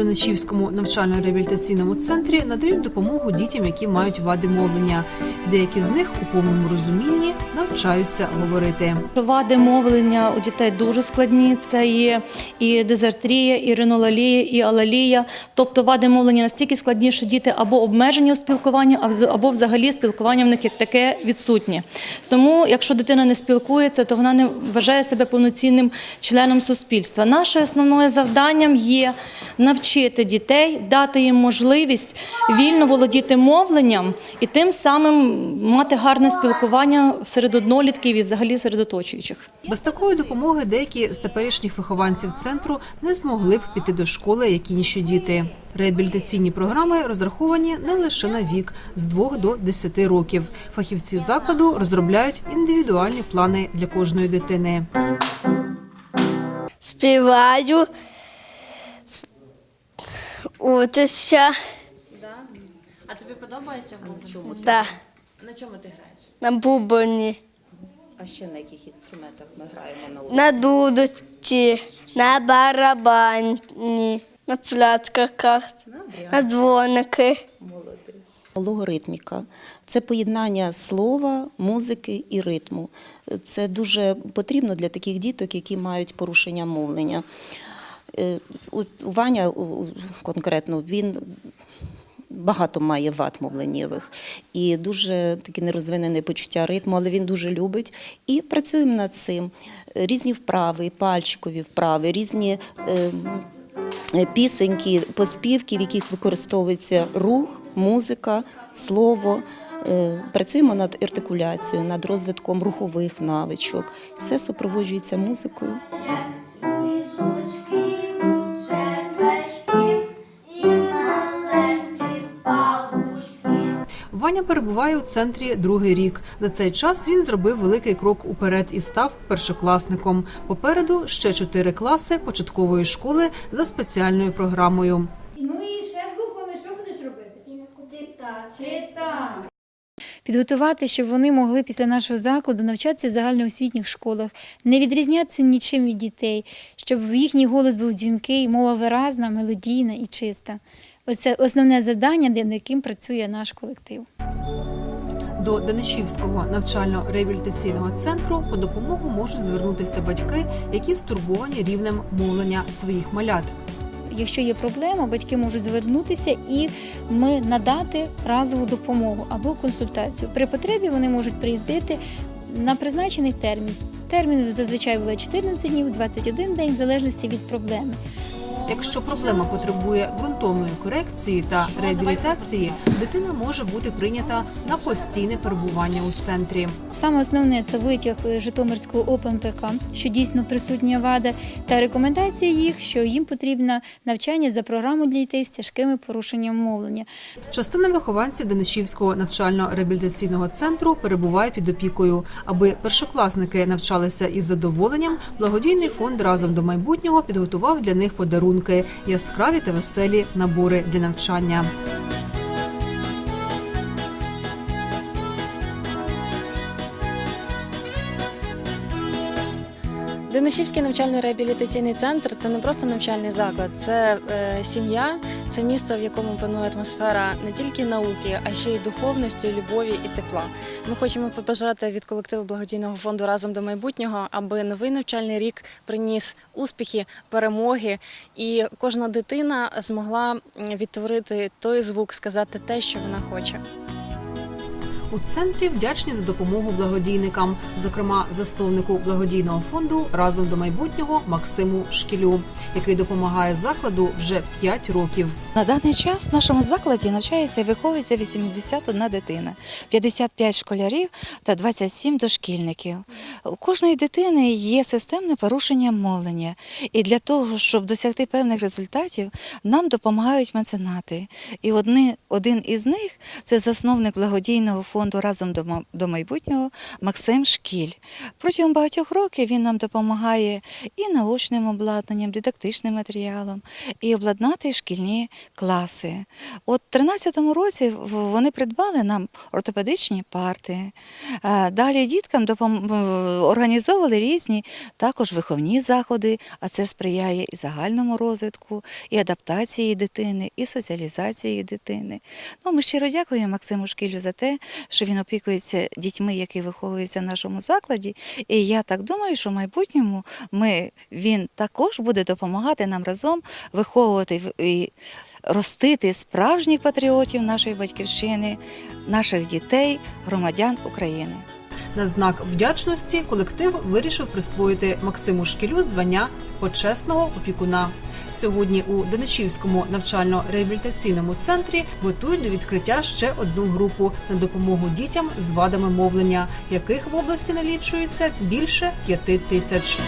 У Донечівському навчально-реабілітаційному центрі надають допомогу дітям, які мають вади мовлення. Деякі з них у повному розумінні навчаються говорити. Вади мовлення у дітей дуже складні. Це є і дезартрія, і ринолалія, і алалія. Тобто вади мовлення настільки складні, що діти або обмежені у спілкуванні, або взагалі спілкування в них як таке відсутнє. Тому, якщо дитина не спілкується, то вона не вважає себе повноцінним членом суспільства. Наше основною завданням є навчити дітей, дати їм можливість вільно володіти мовленням і тим самим мати гарне спілкування серед однолітків і взагалі серед оточуючих. Без такої допомоги деякі з теперішніх вихованців центру не змогли б піти до школи, як інші діти. Реабілітаційні програми розраховані не лише на вік з 2 до 10 років. Фахівці закладу розробляють індивідуальні плани для кожної дитини. співаю, учуся, А тобі подобається да, На чому ти граєш? на бубоні, А ще на яких інструментах ми граємо на уроці? на дудочці, на барабані, на пляцках, на дзвоники. Логоритміка це поєднання слова, музики і ритму. Це дуже потрібно для таких діток, які мають порушення мовлення. Е, Ваня у- у- конкретно він багато має вад мовленнєвих і дуже таке нерозвинене почуття ритму, але він дуже любить. І працюємо над цим. Різні вправи, пальчикові вправи, різні. е, е, Пісеньки, поспівки, в яких використовується рух, музика, слово. Е, Працюємо над артикуляцією, над розвитком рухових навичок. Все супроводжується музикою. Ваня перебуває у центрі другий рік. За цей час він зробив великий крок уперед і став першокласником. Попереду ще чотири класи початкової школи за спеціальною програмою. Ну і ще з буквами що будеш робити? Читати. підготувати, щоб вони могли після нашого закладу навчатися в загальноосвітніх школах, не відрізнятися нічим від дітей, щоб їхній голос був дзвінкий, мова виразна, мелодійна і чиста. Ось це основне завдання, над яким працює наш колектив. До Данишівського навчально-реабілітаційного центру по допомогу можуть звернутися батьки, які стурбовані рівнем мовлення своїх малят. Якщо є проблема, батьки можуть звернутися і ми надати разову допомогу або консультацію. При потребі вони можуть приїздити на призначений термін. Термін зазвичай буває 14 днів, 21 день, в залежності від проблеми. Якщо проблема потребує ґрунтовної корекції та реабілітації, дитина може бути прийнята на постійне перебування у центрі. Саме основне це витяг Житомирського ОПМПК, що дійсно присутня вада, та рекомендації їх, що їм потрібно навчання за програму для дітей з тяжкими порушенням мовлення. Частина вихованців Данишівського навчально-реабілітаційного центру перебуває під опікою. Аби першокласники навчалися із задоволенням, благодійний фонд разом до майбутнього підготував для них подарунки яскраві та веселі набори для навчання. Денишівський навчально-реабілітаційний центр це не просто навчальний заклад, це е, сім'я, це місто, в якому панує атмосфера не тільки науки, а ще й духовності, любові і тепла. Ми хочемо побажати від колективу благодійного фонду разом до майбутнього, аби новий навчальний рік приніс успіхи, перемоги, і кожна дитина змогла відтворити той звук, сказати те, що вона хоче. У центрі вдячні за допомогу благодійникам, зокрема засновнику благодійного фонду разом до майбутнього Максиму Шкілю, який допомагає закладу вже 5 років. На даний час в нашому закладі навчається і виховується 81 дитина, 55 школярів та 27 дошкільників. У кожної дитини є системне порушення мовлення, і для того, щоб досягти певних результатів, нам допомагають меценати. І одни, один із них це засновник благодійного фонду фонду разом до майбутнього Максим Шкіль. Протягом багатьох років він нам допомагає і научним обладнанням, дидактичним матеріалом, і обладнати шкільні класи. От у 2013 році вони придбали нам ортопедичні парти. Е, Далі діткам допом... організовували різні також виховні заходи, а це сприяє і загальному розвитку, і адаптації дитини, і соціалізації дитини. Ну, ми щиро дякуємо Максиму Шкілю за те, що він опікується дітьми, які виховуються в нашому закладі. І я так думаю, що в майбутньому ми, він також буде допомагати нам разом виховувати і ростити справжніх патріотів нашої батьківщини, наших дітей, громадян України. На знак вдячності колектив вирішив присвоїти Максиму Шкілю звання почесного опікуна. Сьогодні у Даничівському навчально-реабілітаційному центрі готують до відкриття ще одну групу на допомогу дітям з вадами мовлення, яких в області налічується більше п'яти тисяч.